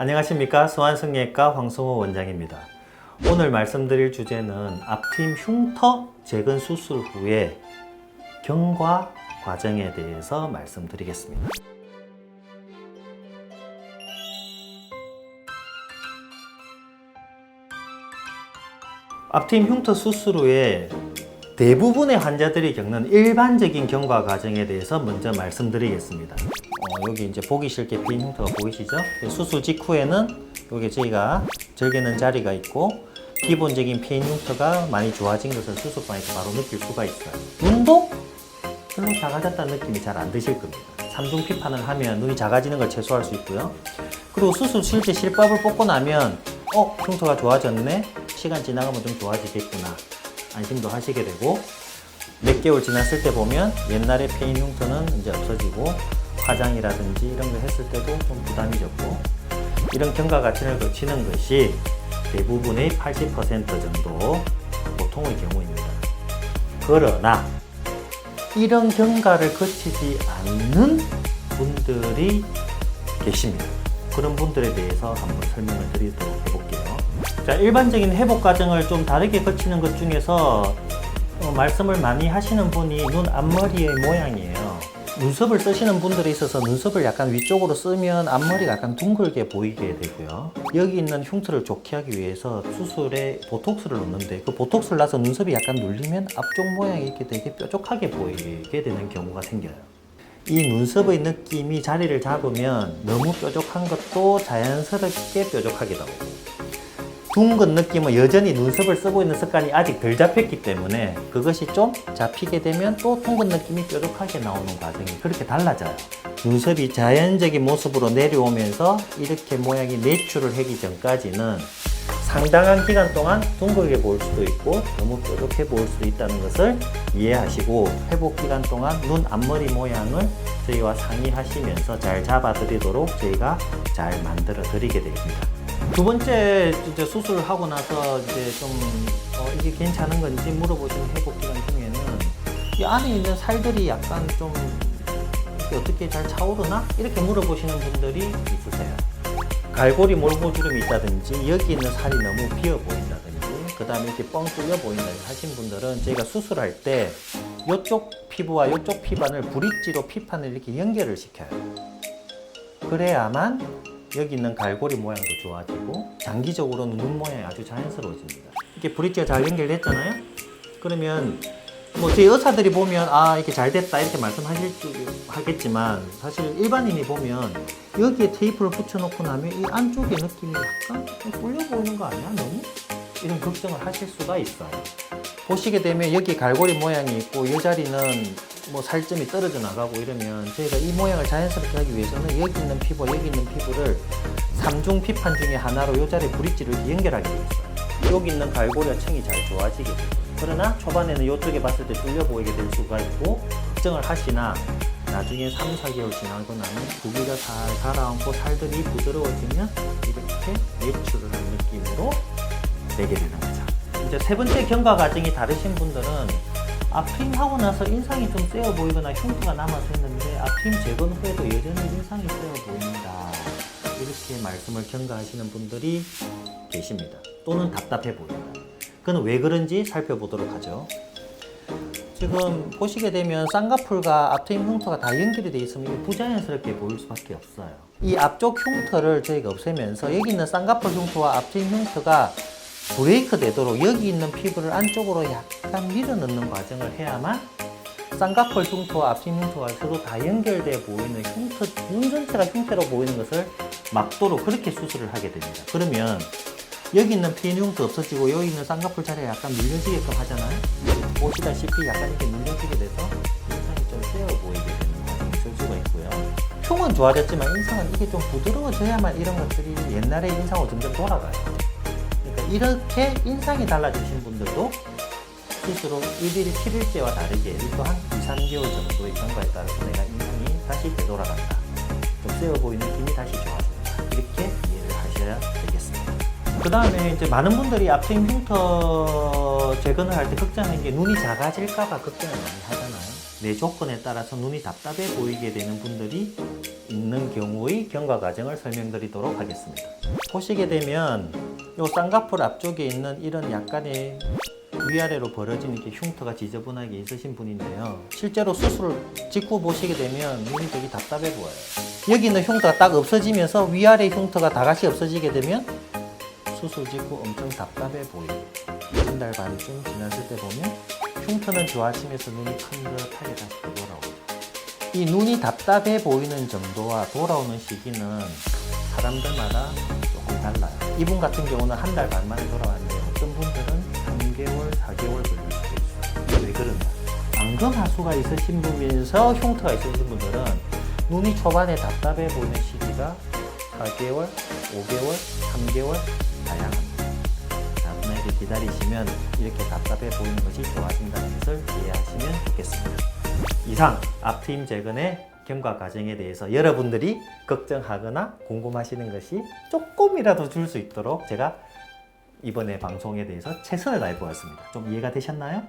안녕하십니까 소환성형외과 황성호 원장입니다. 오늘 말씀드릴 주제는 앞팀 흉터 재건 수술 후에 경과 과정에 대해서 말씀드리겠습니다. 앞팀 흉터 수술 후에 대부분의 환자들이 겪는 일반적인 경과 과정에 대해서 먼저 말씀드리겠습니다. 어, 여기 이제 보기 싫게 빈 흉터가 보이시죠? 수술 직후에는 여기 저희가 절개는 자리가 있고 기본적인 빈 흉터가 많이 좋아진 것을 수술방에서 바로 느낄 수가 있어요. 눈도 별로 작아졌다는 느낌이 잘 안 드실 겁니다. 삼중 피판을 하면 눈이 작아지는 걸 최소화할 수 있고요. 그리고 수술 실제 실밥을 뽑고 나면 어 흉터가 좋아졌네 시간 지나가면 좀 좋아지겠구나 안심도 하시게 되고 몇 개월 지났을 때 보면 옛날에 페인 흉터는 이제 없어지고 화장이라든지 이런 거 했을 때도 좀 부담이 적고 이런 경과 과정을 거치는 것이 대부분의 80% 정도 보통의 경우입니다. 그러나 이런 경과를 거치지 않는 분들이 계십니다. 그런 분들에 대해서 한번 설명을 드리도록 해볼게요. 자, 일반적인 회복 과정을 좀 다르게 거치는 것 중에서 어, 말씀을 많이 하시는 분이 눈 앞머리의 모양이에요. 눈썹을 쓰시는 분들이 있어서 눈썹을 약간 위쪽으로 쓰면 앞머리가 약간 둥글게 보이게 되고요. 여기 있는 흉터를 좋게 하기 위해서 수술에 보톡스를 넣는데 그 보톡스를 놔서 눈썹이 약간 눌리면 앞쪽 모양이 이렇게 되게 뾰족하게 보이게 되는 경우가 생겨요. 이 눈썹의 느낌이 자리를 잡으면 너무 뾰족한 것도 자연스럽게 뾰족하게 나오고 둥근 느낌은 여전히 눈썹을 쓰고 있는 습관이 아직 덜 잡혔기 때문에 그것이 좀 잡히게 되면 또 둥근 느낌이 뾰족하게 나오는 과정이 그렇게 달라져요. 눈썹이 자연적인 모습으로 내려오면서 이렇게 모양이 내추럴 하기 전까지는 상당한 기간 동안 둥글게 보일 수도 있고 너무 뾰족해 보일 수도 있다는 것을 이해하시고 회복 기간 동안 눈 앞머리 모양을 저희와 상의하시면서 잘 잡아드리도록 저희가 잘 만들어 드리게 됩니다. 두 번째 이제 수술을 하고 나서 이제 좀 어, 이게 괜찮은 건지 물어보시는 회복 기간 중에는 이 안에 있는 살들이 약간 좀 어떻게 잘 차오르나 이렇게 물어보시는 분들이 있으세요. 갈고리 몰고주름이 있다든지 여기 있는 살이 너무 비어 보인다든지 그 다음에 이렇게 뻥 뚫려 보인다든지 하신 분들은 저희가 수술할 때 이쪽 피부와 이쪽 피반을 브릿지로 피판을 이렇게 연결을 시켜요. 그래야만 여기 있는 갈고리 모양도 좋아지고 장기적으로는 눈 모양이 아주 자연스러워집니다. 이렇게 브릿지가 잘 연결됐잖아요. 그러면 뭐 저희 의사들이 보면 아 이렇게 잘 됐다 이렇게 말씀하실 수 하겠지만 사실 일반인이 보면 여기에 테이프를 붙여놓고 나면 이 안쪽의 느낌이 약간 좀 뚫려 보이는 거 아니야 너무 이런 걱정을 하실 수가 있어요. 보시게 되면 여기 갈고리 모양이 있고 이 자리는 뭐 살점이 떨어져 나가고 이러면 저희가 이 모양을 자연스럽게 하기 위해서는 여기 있는 피부와 여기 있는 피부를 삼중 피판 중에 하나로 이 자리 브릿지를 연결하게 되어 있어요. 여기 있는 갈고리와 층이 잘 좋아지게 돼요. 그러나 초반에는 이쪽에 봤을 때 뚫려 보이게 될 수가 있고 걱정을 하시나 나중에 3, 4개월 지나고 나면 부기가 잘 살아앉고 살들이 부드러워지면 이렇게 내추럴한 느낌으로 되게 되는 거죠. 이제 세 번째 경과 과정이 다르신 분들은 앞힘 하고 나서 인상이 좀 세어 보이거나 흉터가 남아서 했는데 앞힘 재건 후에도 여전히 인상이 세어 보인다. 이렇게 말씀을 경과하시는 분들이 계십니다. 또는 답답해 보인다. 그건 왜 그런지 살펴보도록 하죠. 지금 보시게 되면 쌍꺼풀과 앞트임 흉터가 다 연결이 되어 있으면 부자연스럽게 보일 수밖에 없어요. 이 앞쪽 흉터를 저희가 없애면서 여기 있는 쌍꺼풀 흉터와 앞트임 흉터가 브레이크 되도록 여기 있는 피부를 안쪽으로 약간 밀어 넣는 과정을 해야만 쌍꺼풀 흉터와 앞심 흉터가 서로 다 연결돼 보이는 흉터, 눈 전체가 흉터로 보이는 것을 막도록 그렇게 수술을 하게 됩니다. 그러면 여기 있는 피인 흉터 없어지고 여기 있는 쌍꺼풀 자리가 약간 눌려지게끔 하잖아요. 보시다시피 약간 이렇게 눌려지게 돼서 인상이 좀 세어 보이게 되는 과정이 있을 수가 있고요. 흉은 좋아졌지만 인상은 이게 좀 부드러워져야만 이런 것들이 옛날의 인상으로 점점 돌아가요. 이렇게 인상이 달라지신 분들도 스스로 일일이 7일째와 다르게 또한 2, 3개월 정도의 경과에 따라서 내가 인상이 다시 되돌아간다. 좀 세어 보이는 힘이 다시 좋아진다. 이렇게 이해를 하셔야 되겠습니다. 그 다음에 이제 많은 분들이 앞트임 흉터 재건을 할 때 걱정하는 게 눈이 작아질까봐 걱정을 많이 하잖아요. 내 조건에 따라서 눈이 답답해 보이게 되는 분들이 있는 경우의 경과 과정을 설명드리도록 하겠습니다. 보시게 되면 요 쌍꺼풀 앞쪽에 있는 이런 약간의 위아래로 벌어진 이렇게 흉터가 지저분하게 있으신 분인데요. 실제로 수술 직후 보시게 되면 눈이 되게 답답해 보여요. 여기 있는 흉터가 딱 없어지면서 위아래 흉터가 다 같이 없어지게 되면 수술 직후 엄청 답답해 보여요. 한 달 반쯤 지났을 때 보면 흉터는 좋아지면서 눈이 큰듯하게 다시 돌아오고 이 눈이 답답해 보이는 정도와 돌아오는 시기는 사람들마다 달라요. 이분 같은 경우는 한 달 반 만에 돌아왔는데 어떤 분들은 3개월, 4개월 걸릴 수도 있어요. 왜 그러냐? 안검 하수가 있으신 분이면서 흉터가 있으신 분들은 눈이 초반에 답답해 보이는 시기가 4개월, 5개월, 3개월 다양합니다. 자, 만약에 기다리시면 이렇게 답답해 보이는 것이 좋아진다는 것을 이해하시면 좋겠습니다. 이상 앞트임 재건의 경과 과정에 대해서 여러분들이 걱정하거나 궁금하시는 것이 조금이라도 줄 수 있도록 제가 이번에 방송에 대해서 최선을 다해 보았습니다. 좀 이해가 되셨나요?